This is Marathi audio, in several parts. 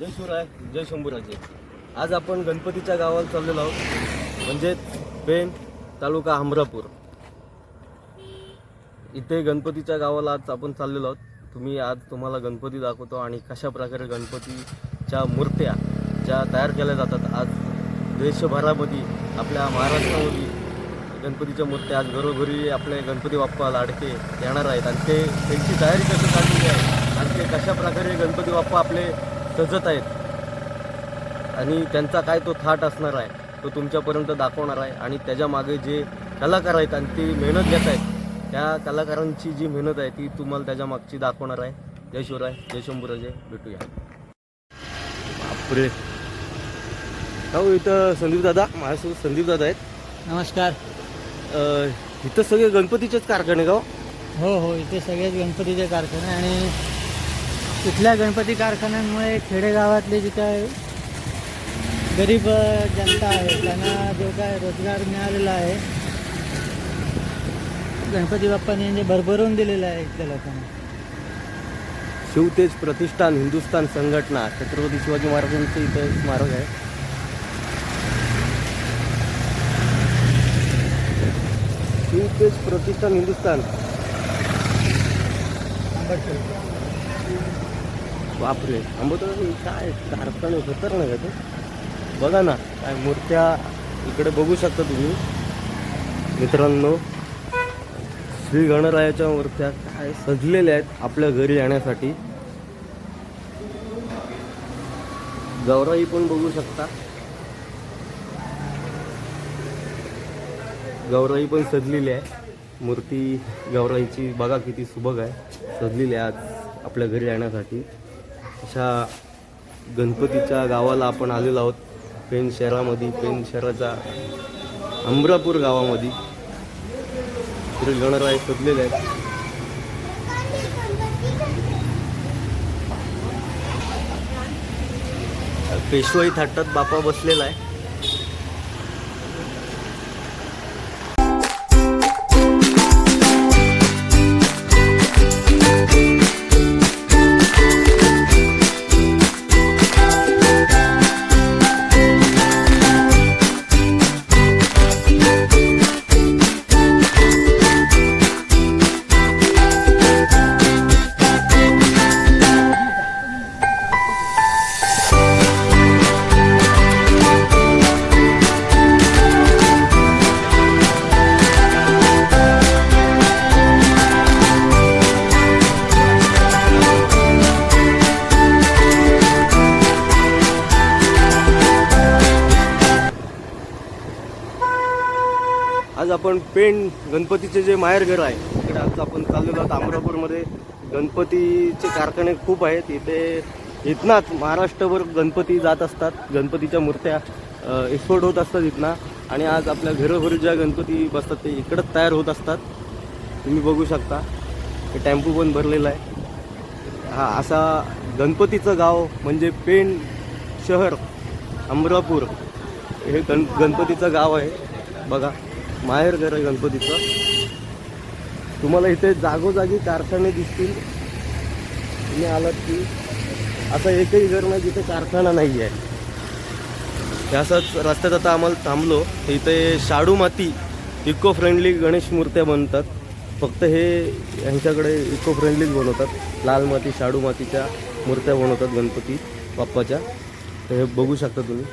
जय शिवराय जय शंभूराजे. आज आपण गणपतीच्या गावाला चाललेलो आहोत. म्हणजेच पेन तालुका हमरापूर इथे गणपतीच्या गावाला आज आपण चाललेलो आहोत. तुम्ही आज तुम्हाला गणपती दाखवतो आणि कशा प्रकारे गणपतीच्या मूर्त्या ज्या तयार केल्या जातात. आज देशभरामध्ये आपल्या महाराष्ट्रामध्ये गणपतीच्या मूर्त्या आज घरोघरी आपले गणपती बाप्पा लाडके येणार आहेत. आणि ते त्यांची तयारी कशी चाललेली आहे? आणि ते कशा प्रकारे गणपती बाप्पा आपले सजत आहेत. आणि त्यांचा काय तो थाट असणार आहे तो तुमच्यापर्यंत दाखवणार आहे. आणि त्याच्यामागे जे कलाकार आहेत आणि ती मेहनत घेत आहेत त्या कलाकारांची जी मेहनत आहे ती तुम्हाला त्याच्या मागची दाखवणार आहे. जय शिवराय जय शंभूराजे भेटूया. बापरे. हो इथं संदीप दादा माझ्यासोबत संदीप दादा आहेत. नमस्कार. अ, इथं सगळे गणपतीचेच कारखाने का हो? हो हो इथे सगळेच गणपतीचे कारखाने आणि इथल्या गणपती कारखान्यांमुळे खेडेगावातले जे काय गरीब जनता आहे त्यांना जो काय रोजगार मिळालेला आहे गणपती बाप्पांनी म्हणजे भरभरून दिलेला आहे इथल्या लोकांना. शिवतेज प्रतिष्ठान हिंदुस्थान संघटना छत्रपती शिवाजी महाराजांचं इथं स्मारक आहे. शिवतेज प्रतिष्ठान हिंदुस्थान. बापरे. आंबोतर काय कारखाने खतरनाक आहे ते? बघा ना काय मूर्त्या इकडे बघू शकता तुम्ही. मित्रांनो श्री गणरायाच्या मूर्त्या काय सजलेल्या आहेत आपल्या घरी येण्यासाठी. गौराई पण बघू शकता. गौराई पण सजलेली आहे. मूर्ती गौराईची बघा किती सुबक आहे. सजलेली आहे आज आपल्या घरी येण्यासाठी. अशा गणपतीच्या गावाला आपण आलेलो आहोत. पेन शहरामध्ये पेन शहराच्या अमरापूर गावामध्ये. तिथे गणराय शोधलेले आहेत. पेशवाई थाटात बापा बसलेला आहे. आज आपण पेण गणपतीचे जे माहेरघर आहे तिकडे आज आपण चाललेलो आहोत अमरापूरमध्ये. गणपतीचे कारखाने खूप आहेत. इथे इथनाच महाराष्ट्रभर गणपती जात असतात. गणपतीच्या मूर्त्या एक्सपोर्ट होत असतात इथना. आणि आज आपल्या घरोघरी ज्या गणपती बसतात ते इकडंच तयार होत असतात. तुम्ही बघू शकता. हे टेम्पो पण भरलेला आहे. हा असा गणपतीचं गाव म्हणजे पेण शहर अमरापूर. हे गण गणपतीचं गाव आहे. बघा. माहेर घर आहे गणपतीचं. तुम्हाला इथे जागोजागी कारखाने दिसतील. तुम्ही आलात की असं एकही घर नाही जिथे कारखाना नाही आहे. असंच रस्त्यात आता आम्हाला थांबलो. तर इथे शाडू माती इको फ्रेंडली गणेश मूर्त्या बनतात. फक्त हे यांच्याकडे इको फ्रेंडलीच बनवतात. लाल माती शाडू मातीच्या मूर्त्या बनवतात गणपती बाप्पाच्या. तर हे बघू शकता तुम्ही.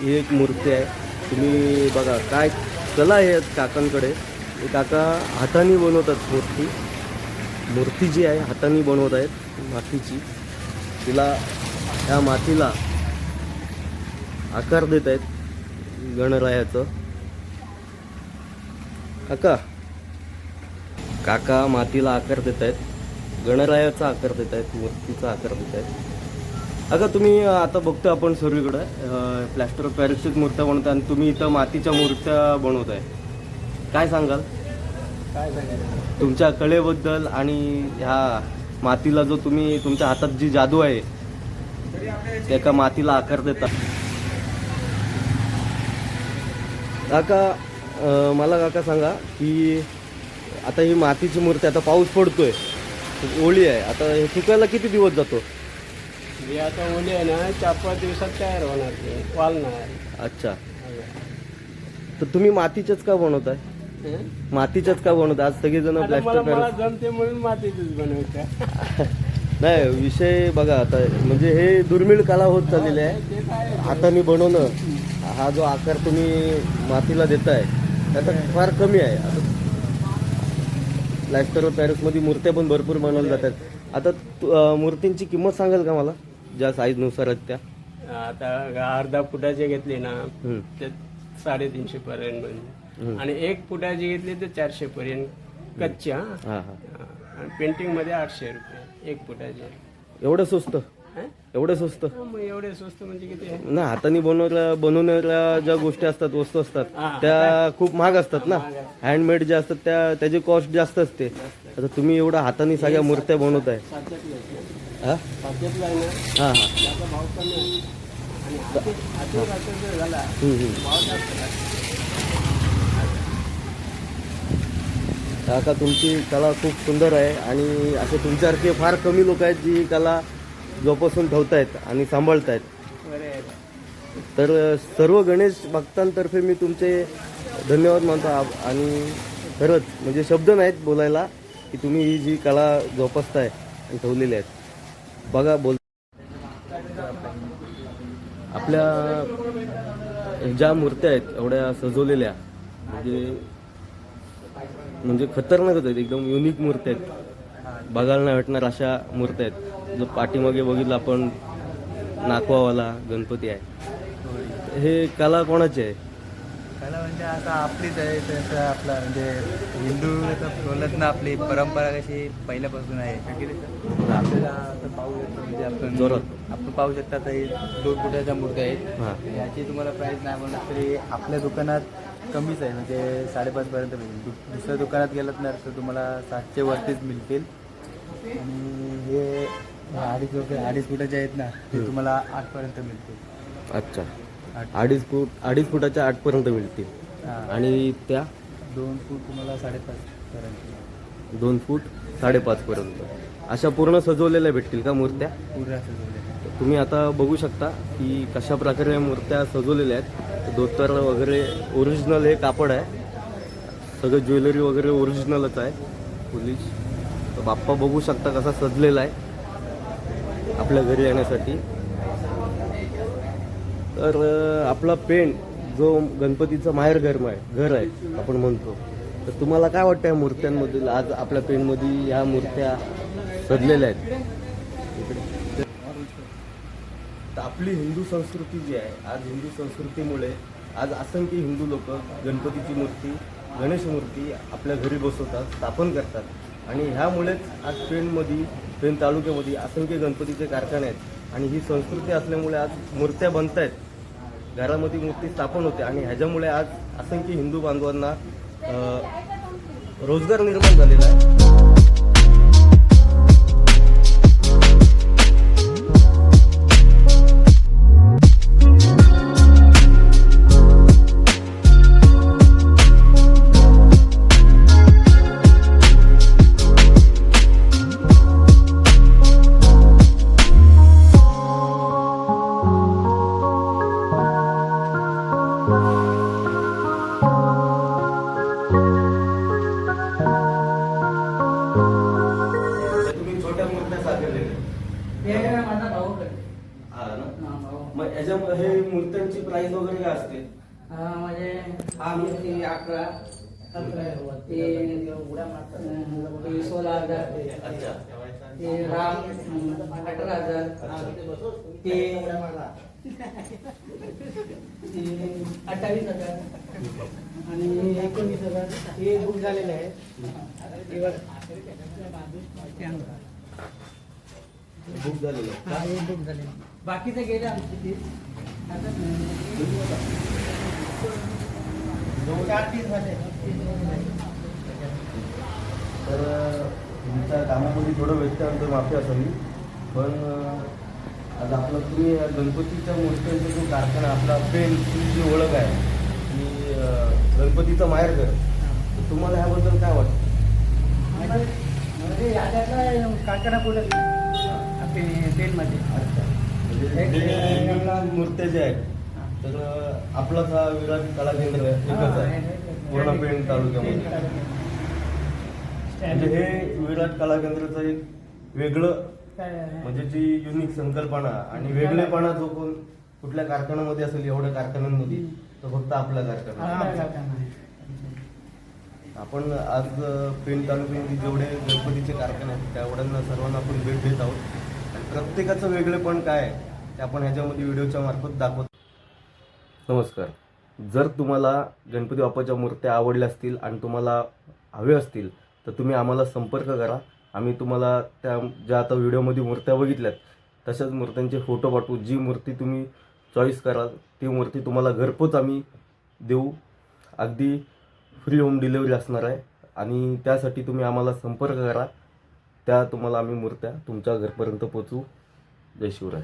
ही एक मूर्ती आहे. तुम्ही बघा काय कला आहे काकांकडे. काका हाताने बनवतात मूर्ती. मूर्ती जी आहे हाताने बनवत आहेत मातीची. तिला ह्या मातीला आकार देत आहेत गणरायाचं. काका काका मातीला आकार देत आहेत गणरायाचा आकार देत आहेत मूर्तीचा आकार देत आहेत. अगं तुम्ही आता बघतो आपण सर्वीकडे प्लॅस्टर ऑफ पॅरिसचीच मूर्त्या बनवता आणि तुम्ही इथं मातीच्या मूर्त्या बनवताय. काय सांगाल? काय सांगायचं? तुमच्या कलेबद्दल आणि ह्या मातीला जो तुम्ही तुमच्या हातात जी जादू आहे त्या एका मातीला आकार देता. काका मला काका सांगा की आता ही मातीची मूर्ती आता पाऊस पडतोय ओळी आहे. आता हे सुकायला किती दिवस जातो? हे आता ओले आहे ना चार पाच दिवसात तयार होणार ते वालणार. अच्छा. तर तुम्ही मातीच्याच का बनवताय? हं? मातीच्याच का बनवताय? आज सगळेजण आता मला प्लॅस्टर मला जमते म्हणून बनवतं. नाही विषय बघा आता म्हणजे हे दुर्मिळ कला होत चाललेली आहे. ते काय हाताने बनवणं हा जो आकार तुम्ही मातीला देताय त्याचा फार कमी आहे. आता प्लॅस्टर ऑफ पॅरिसमध्ये मूर्त्या पण भरपूर बनवल्या जातात. आता तु- अं, मूर्तींची किंमत सांगाल का मला? ज्या साईजनुसार आहेत त्या. आता अर्धा फुटाचे घेतले ना हम्म. ते साडेतीनशे पर्यंत आणि एक फुटाची घेतली तर चारशे पर्यंत कच्ची हा. हां हां. आणि पेंटिंगमध्ये आठशे रुपये एक फुटाचे. एवढं स्वस्त? हं? एवढं स्वस्त? हा, मग एवढे स्वस्त म्हणजे किती आहे? ना हाताने बनवल्या बनवणाऱ्या ज्या गोष्टी असतात वस्तू असतात हा. त्या खूप महाग असतात ना. हँडमेड ज्या असतात. त्या त्याची कॉस्ट जास्त असते. आता तुम्ही एवढ्या हाताने सगळ्या मूर्त्या बनवताय. हां? हां काका तुमची कला खूप सुंदर आहे आणि असे तुमच्यासारखे फार कमी लोक आहेत जी ही कला जोपासून ठेवतायत आणि सांभाळतायत. तर सर्व गणेश भक्तांतर्फे मी तुमचे धन्यवाद मानतो आणि खरंच म्हणजे शब्द नाहीत बोलायला की तुम्ही ही जी कला जोपासताय आणि ठेवलेली आहेत. बघा बोल. आपल्या ज्या मूर्त्या आहेत एवढ्या सजवलेल्या म्हणजे म्हणजे खतरनाकच आहेत एकदम युनिक मूर्त्या आहेत. बघायला नाही भेटणार अशा मूर्त्या आहेत. जो पाठीमागे बघितलं आपण नाकवावाला गणपती आहे. हे कला कोणाची आहे? कला म्हणजे आता आपलीच आहे तसं आपला म्हणजे हिंदू बोलत ना आपली परंपरा कशी पहिल्यापासून आहे? आपल्याला आता पाहू शकतो म्हणजे आपण जोरात. आपण पाहू शकता हे दोन फुटाच्या मूर्त्या आहेत. याची तुम्हाला प्राईस नाही म्हणलं तरी आपल्या दुकानात कमीच आहे म्हणजे साडेपाचपर्यंत मिळेल. दुसऱ्या दुकानात गेलात ना तर तुम्हाला सातशे वरतीच मिळतील. आणि हे अडीच अडीच फुटाचे आहेत ना ते तुम्हाला आठपर्यंत मिळतील. अच्छा. अडीच फूट अडीच फुटाच्या आठपर्यंत मिळतील. हां. आणि त्या? दोन फूट तुम्हाला साडेपाचपर्यंत दोन फूट साडेपाचपर्यंत अशा पूर्ण सजवलेल्या भेटतील का मूर्त्या? पूर्ण सजवले तुम्ही आता बघू शकता की कशा प्रकारे या मूर्त्या सजवलेल्या आहेत. धोतर वगैरे ओरिजिनल हे कापड आहे. सगळं ज्वेलरी वगैरे ओरिजिनलच आहे. पोलीस तर बाप्पा बघू शकता कसा सजलेला आहे. आपल्या घरी येण्यासाठी. तर आपला पेंट जो गणपतीचं माहेर घर आहे घर आहे आपण म्हणतो. तर तुम्हाला काय वाटतं या मूर्त्यांमधील? आज आपल्या पेंटमध्ये या मूर्त्या सजलेल्या आहेत. तर आपली हिंदू संस्कृती जी आहे आज हिंदू संस्कृतीमुळे आज असंख्य हिंदू लोक गणपतीची मूर्ती गणेश मूर्ती आपल्या घरी बसवतात स्थापन करतात. आणि ह्यामुळेच आज पेणमध्ये पेण तालुक्यामध्ये असंख्य गणपतीचे कारखाने आहेत. आणि ही संस्कृती असल्यामुळे आज मूर्त्या बनत आहेत घरामध्ये मूर्ती स्थापन होते आणि ह्याच्यामुळे आज असंख्य हिंदू बांधवांना रोजगार निर्माण झालेला आहे. मग याच्या हे मूर्त्यांची प्राइस वगैरे काय असते? म्हणजे आम्ही ते अकरा ते ते सोळा हजार अच्छा. ते राम अठरा हजार. ते ते अठ्ठावीस हजार. आणि एकोणीस हजार. हे बुक झालेले आहे. बुक झालेलं आहे. हा, हे बुक झाले बाकीचे गेले आमचे ते आता चार तीस झाले. तर तुमच्या कामामध्ये थोडं व्यत्यंतर माफी असावी. पण अं, आज आपलं तुम्ही या गणपतीच्या मूर्त्यांचा जो कारखाना आपला पेनची जी ओळख आहे की अं, गणपतीचं माहेरघर तर तुम्हाला ह्याबद्दल काय वाटतं? म्हणजे याच्यातला कारखाना कुठे? पेनमध्ये. म्हणजे मूर्त्या ज्या आहेत तर आपलाच हा विराट कला केंद्र एकच आहे. पूर्ण पेण तालुक्यामध्ये. म्हणजे हे विराट कला केंद्राचं एक वेगळं म्हणजे जी युनिक संकल्पना आणि वेगळेपणा जो कोण कुठल्या कारखान्यामध्ये असेल एवढ्या कारखान्यांमध्ये तो फक्त आपला कारखाना आपण आज पेण तालुक्यामध्ये जेवढे गणपतीचे कारखाने आहेत तेवढ्यांना सर्वांना आपण भेट देत आहोत. प्रत्येकाचं वेगळेपण काय आहे ते आपण ह्याच्यामध्ये व्हिडिओच्या मार्फत दाखवत. नमस्कार. जर तुम्हाला गणपती बाप्पाच्या मूर्त्या आवडल्या असतील आणि तुम्हाला हवे असतील तर तुम्ही आम्हाला संपर्क करा. आम्ही तुम्हाला त्या ज्या आता व्हिडिओमध्ये मूर्त्या बघितल्यात तशाच मूर्त्यांचे फोटो पाठवू. जी मूर्ती तुम्ही चॉईस कराल ती मूर्ती तुम्हाला घरपोच आम्ही देऊ. अगदी फ्री होम डिलेवरी असणार आहे. आणि त्यासाठी तुम्ही आम्हाला संपर्क करा. त्या तुम्हाला आम्ही मूर्त्या तुमच्या घरपर्यंत पोचवू. जय शिवराय.